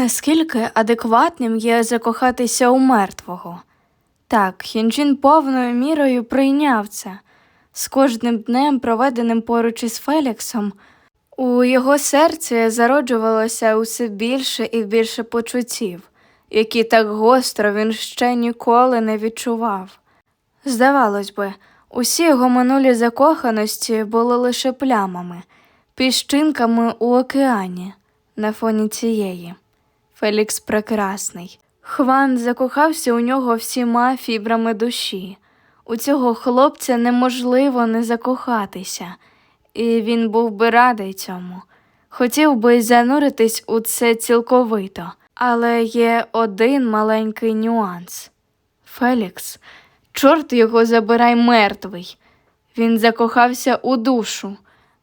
Наскільки адекватним є закохатися у мертвого? Так, Хінджін повною мірою прийняв це. З кожним днем, проведеним поруч із Феліксом, у його серці зароджувалося усе більше і більше почуттів, які так гостро він ще ніколи не відчував. Здавалось би, усі його минулі закоханості були лише плямами, піщинками у океані на фоні цієї. Фелікс прекрасний. Хван закохався у нього всіма фібрами душі. У цього хлопця неможливо не закохатися, і він був би радий цьому. Хотів би зануритись у це цілковито, але є один маленький нюанс. Фелікс, чорт його забирай мертвий. Він закохався у душу,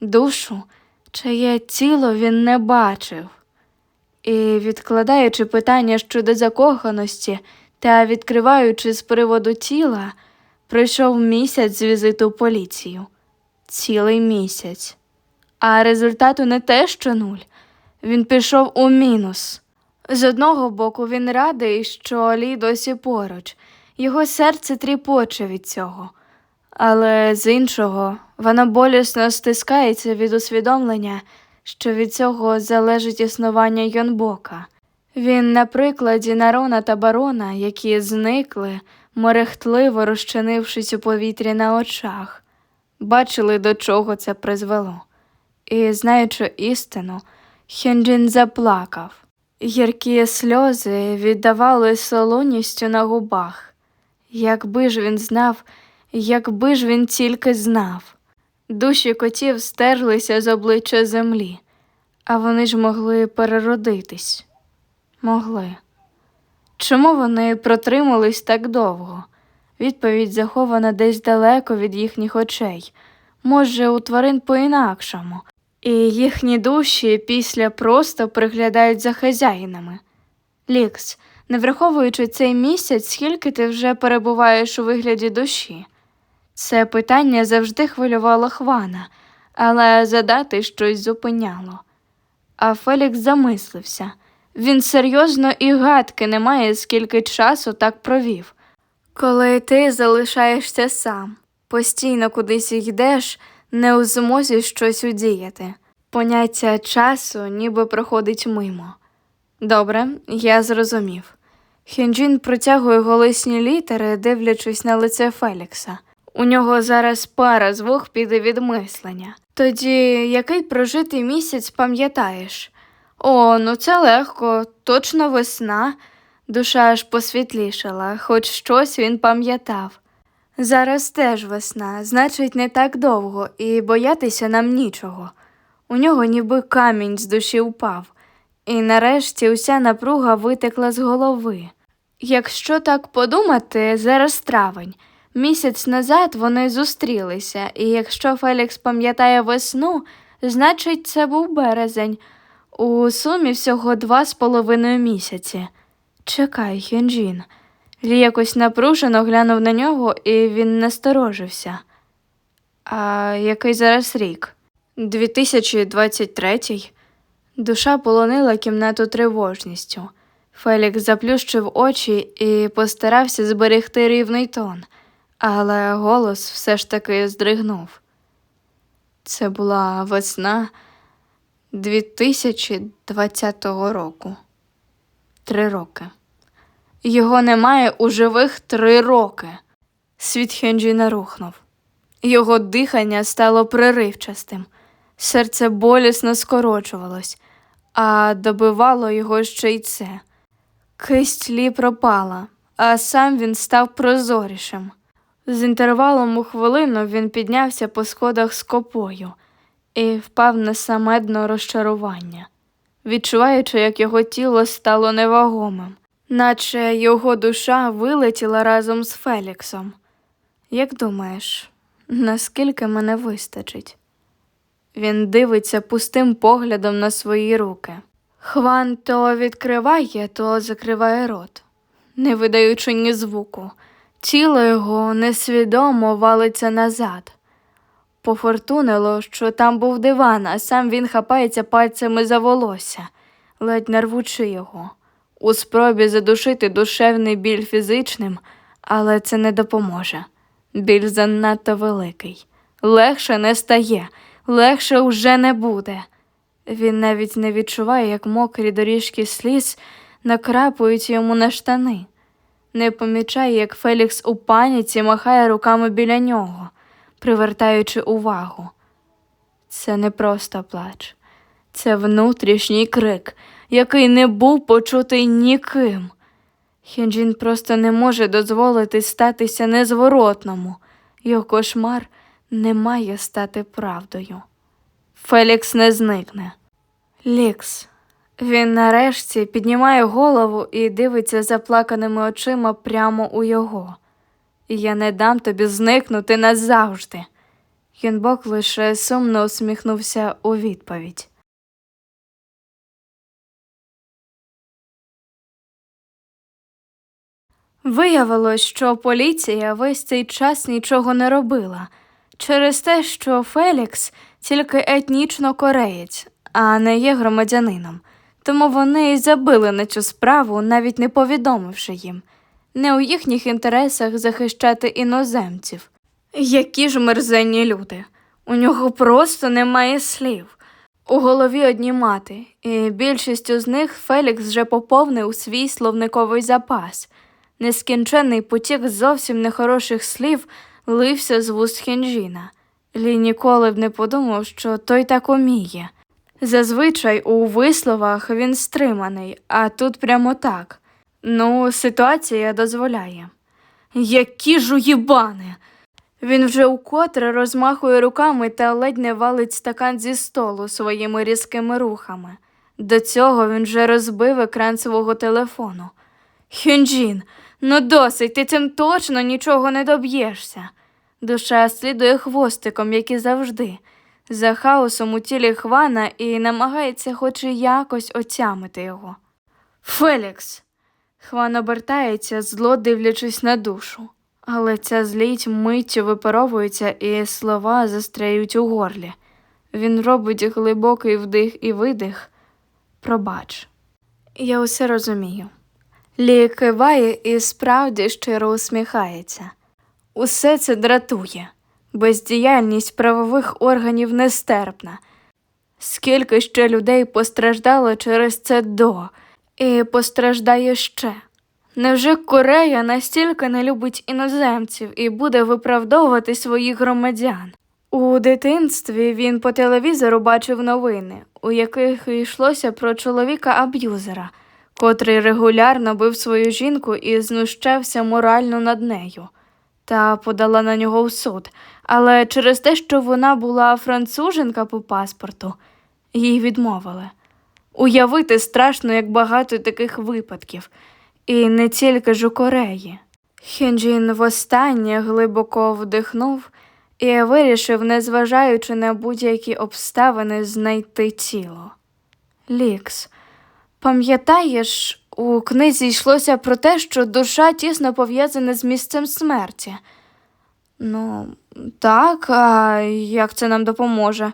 душу, чиє тіло він не бачив. І, відкладаючи питання щодо закоханості та відкриваючи з приводу тіла, пройшов місяць з візиту в поліцію. Цілий місяць. А результату не те, що нуль. Він пішов у мінус. З одного боку, він радий, що Алі досі поруч, його серце тріпоче від цього. Але з іншого, воно болісно стискається від усвідомлення, що від цього залежить існування Йонбока. Він на прикладі Нарона та барона, які зникли, мерехтливо розчинившись у повітрі на очах, бачили, до чого це призвело. І, знаючи істину, Хенджін заплакав. Гіркі сльози віддавали солоністю на губах. Якби ж він знав, якби ж він тільки знав. Душі котів стерлися з обличчя землі, а вони ж могли переродитись. Могли. Чому вони протримались так довго? Відповідь захована десь далеко від їхніх очей, може, у тварин по-інакшому, і їхні душі після просто приглядають за хазяїнами. Лікс, не враховуючи цей місяць, скільки ти вже перебуваєш у вигляді душі. Це питання завжди хвилювало Хвана, але задати щось зупиняло. А Фелікс замислився. Він серйозно і гадки не має, скільки часу так провів. Коли ти залишаєшся сам, постійно кудись йдеш, не у змозі щось удіяти. Поняття часу ніби проходить мимо. Добре, я зрозумів. Хінджін протягує голосні літери, дивлячись на лице Фелікса. У нього зараз пара звук піде від мислення. Тоді який прожитий місяць пам'ятаєш? О, ну це легко, точно весна. Душа аж посвітлішала, хоч щось він пам'ятав. Зараз теж весна, значить, не так довго, і боятися нам нічого. У нього ніби камінь з душі впав, і нарешті уся напруга витекла з голови. Якщо так подумати, зараз травень. Місяць назад вони зустрілися, і якщо Фелікс пам'ятає весну, значить, це був березень. У сумі всього два з половиною місяці. Чекай, Хюнджін. Лі якось напружено глянув на нього, і він насторожився. А який зараз рік? 2023. Душа полонила кімнату тривожністю. Фелікс заплющив очі і постарався зберегти рівний тон, але голос все ж таки здригнув. Це була весна 2020 року. Три роки. Його немає у живих три роки. Світ Хенджіна рухнув. Його дихання стало приривчастим, серце болісно скорочувалось, а добивало його ще й це. Кисть лі пропала, а сам він став прозорішим. З інтервалом у хвилину він піднявся по сходах з копою і впав на саме дно розчарування, відчуваючи, як його тіло стало невагомим, наче його душа вилетіла разом з Феліксом. Як думаєш, наскільки мене вистачить? Він дивиться пустим поглядом на свої руки. Хван то відкриває, то закриває рот, не видаючи ні звуку. Тіло його несвідомо валиться назад. Пофортунило, що там був диван, а сам він хапається пальцями за волосся. ледь не рвучи його, у спробі задушити душевний біль фізичним, але це не допоможе. Біль занадто великий. Легше не стає, легше уже не буде. Він навіть не відчуває, як мокрі доріжки сліз накрапують йому на штани. Не помічає, як Фелікс у паніці махає руками біля нього, привертаючи увагу. Це не просто плач, це внутрішній крик, який не був почутий ніким. Хінджін просто не може дозволити статися незворотному. Його кошмар не має стати правдою. Фелікс не зникне. Лікс. Він нарешті піднімає голову і дивиться заплаканими очима прямо у його. Я не дам тобі зникнути назавжди. Хінбок лише сумно усміхнувся у відповідь. Виявилось, що поліція весь цей час нічого не робила через те, що Фелікс тільки етнічно кореєць, а не є громадянином. Тому вони й забили на цю справу, навіть не повідомивши їм. Не у їхніх інтересах захищати іноземців. Які ж мерзенні люди. У нього просто немає слів. У голові одні мати, і більшістю з них Фелікс вже поповнив свій словниковий запас. Нескінченний потік зовсім нехороших слів лився з вуст Хінджіна. Лі ніколи б не подумав, що той так уміє. Зазвичай у висловах він стриманий, а тут прямо так. Ну, ситуація дозволяє. Які ж уїбани! Він вже укотре розмахує руками та ледь не валить стакан зі столу своїми різкими рухами. До цього він вже розбив екран свого телефону. Хюнджін, ну досить, ти цим точно нічого не доб'єшся. Душа слідує хвостиком, як і завжди, за хаосом у тілі Хвана і намагається хоч і якось отямити його. Фелікс. Хван обертається, зло дивлячись на душу, але ця злість миттю випаровується і слова застряють у горлі. Він робить глибокий вдих і видих. Пробач. Я усе розумію. Лі киває і справді щиро усміхається. Усе це дратує. Бездіяльність правових органів нестерпна. Скільки ще людей постраждало через це до і постраждає ще. Невже Корея настільки не любить іноземців і буде виправдовувати своїх громадян? У дитинстві він по телевізору бачив новини, у яких йшлося про чоловіка-аб'юзера, котрий регулярно бив свою жінку і знущався морально над нею, та подала на нього в суд. Але через те, що вона була француженка по паспорту, їй відмовили. Уявити страшно, як багато таких випадків, і не тільки ж у Кореї. Хінджін востаннє глибоко вдихнув і вирішив, незважаючи на будь-які обставини, знайти тіло. Лікс, пам'ятаєш, у книзі йшлося про те, що душа тісно пов'язана з місцем смерті. Ну, так, а як це нам допоможе?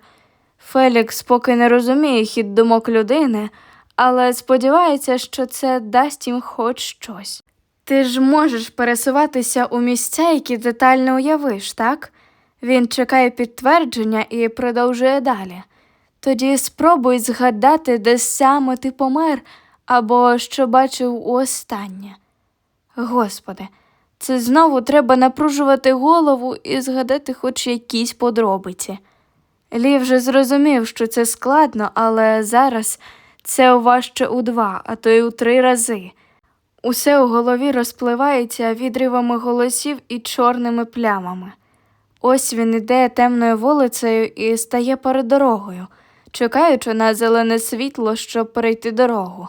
Фелікс поки не розуміє хід думок людини, але сподівається, що це дасть їм хоч щось. Ти ж можеш пересуватися у місця, які детально уявиш, так? Він чекає підтвердження і продовжує далі. Тоді спробуй згадати, де саме ти помер або що бачив уостаннє. Господи, це знову треба напружувати голову і згадати хоч якісь подробиці. Лі вже зрозумів, що це складно, але зараз це важче у два, а то й у три рази. Усе у голові розпливається відривами голосів і чорними плямами. Ось він іде темною вулицею і стає перед дорогою, чекаючи на зелене світло, щоб перейти дорогу.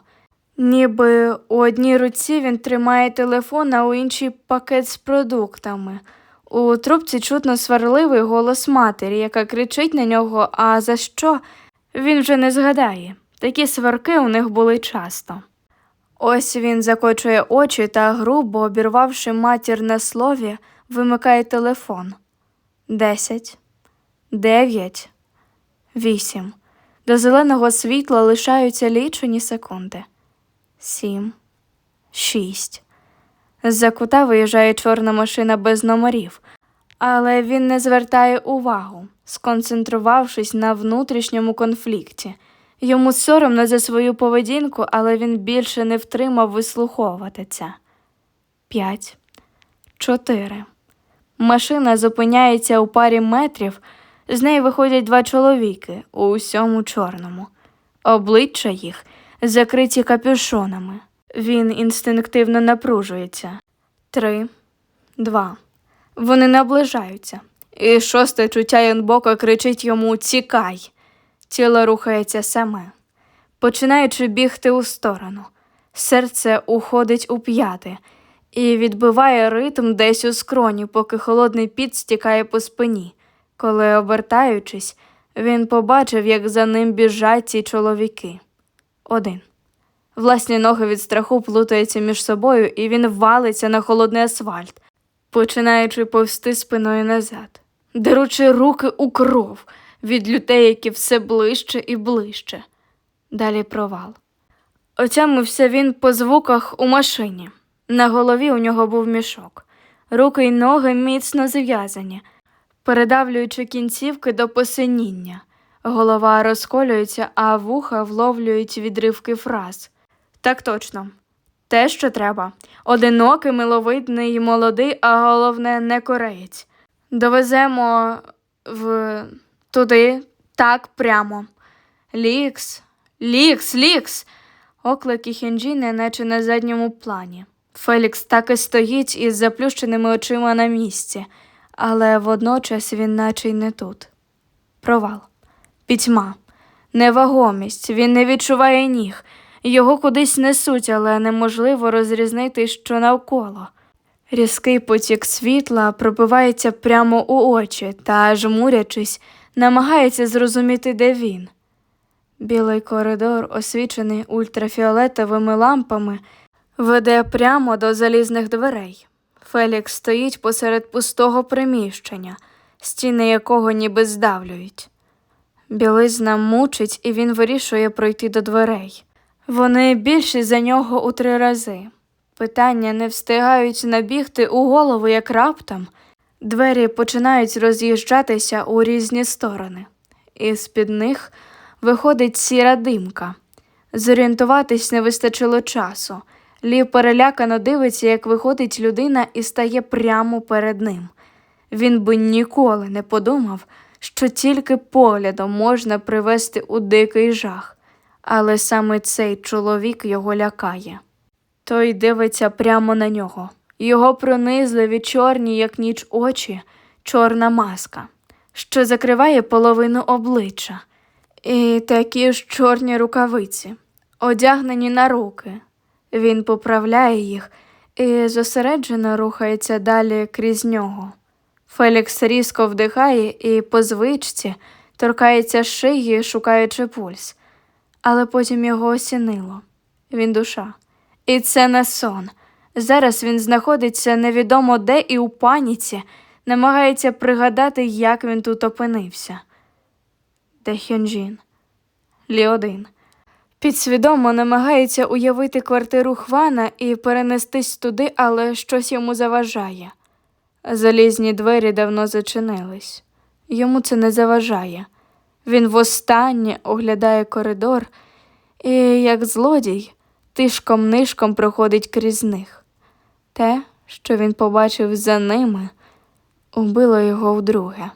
Ніби у одній руці він тримає телефон, а у іншій пакет з продуктами. У трубці чутно сварливий голос матері, яка кричить на нього, а за що він вже не згадає. Такі сварки у них були часто. Ось він закочує очі та, грубо обірвавши матір на слові, вимикає телефон. Десять, дев'ять, вісім. До зеленого світла лишаються лічені секунди. Сім, шість. З-за кута виїжджає чорна машина без номерів, але він не звертає увагу, сконцентрувавшись на внутрішньому конфлікті. Йому соромно за свою поведінку, але він більше не втримав вислуховувати це. П'ять, чотири. Машина зупиняється у парі метрів, з неї виходять два чоловіки у усьому чорному. Обличчя їх закриті капюшонами. Він інстинктивно напружується. Три, два. Вони наближаються. І шосте чуття Янбока кричить йому Тікай. Тіло рухається саме, починаючи бігти у сторону. Серце уходить у п'яти і відбиває ритм десь у скроні, поки холодний піт стікає по спині. Коли, обертаючись, він побачив, як за ним біжать ці чоловіки. Один. Власні ноги від страху плутаються між собою, і він валиться на холодний асфальт, починаючи повсти спиною назад, деручи руки у кров від людей, які все ближче і ближче. Далі провал. Отямився він по звуках у машині. На голові у нього був мішок, руки й ноги міцно зв'язані, передавлюючи кінцівки до посиніння. Голова розколюється, а вуха вловлюють відривки фраз. Так точно. Те, що треба. Одинокий, миловидний, молодий, а головне, не кореєць. Довеземо в туди, так прямо. Лікс, лікс, лікс. Оклики Хенджі неначе на задньому плані. Фелікс так і стоїть із заплющеними очима на місці, але водночас він наче й не тут. Провал, пітьма, невагомість, він не відчуває ніг. Його кудись несуть, але неможливо розрізнити, що навколо. Різкий потік світла пробивається прямо у очі та, жмурячись, намагається зрозуміти, де він. Білий коридор, освічений ультрафіолетовими лампами, веде прямо до залізних дверей. Фелікс стоїть посеред пустого приміщення, стіни якого ніби здавлюють. Білизна мучить, і він вирішує пройти до дверей. Вони більші за нього у три рази. Питання не встигають набігти у голову, як раптом двері починають роз'їжджатися у різні сторони, і з-під них виходить сіра димка. Зорієнтуватись не вистачило часу. Лі перелякано дивиться, як виходить людина і стає прямо перед ним. Він би ніколи не подумав, що тільки поглядом можна привести у дикий жах, але саме цей чоловік його лякає. Той дивиться прямо на нього. Його пронизливі чорні, як ніч очі, чорна маска, що закриває половину обличчя, і такі ж чорні рукавиці, одягнені на руки. Він поправляє їх і зосереджено рухається далі крізь нього. Фелікс різко вдихає і по звичці торкається шиї, шукаючи пульс, але потім його осінило. Він душа. І це не сон. Зараз він знаходиться невідомо де і у паніці, намагається пригадати, як він тут опинився. Де Хьонджін? Лі один. Підсвідомо намагається уявити квартиру Хвана і перенестись туди, але щось йому заважає. Залізні двері давно зачинились. Йому це не заважає. Він востаннє оглядає коридор і, як злодій, тишком нишком проходить крізь них. Те, що він побачив за ними, убило його вдруге.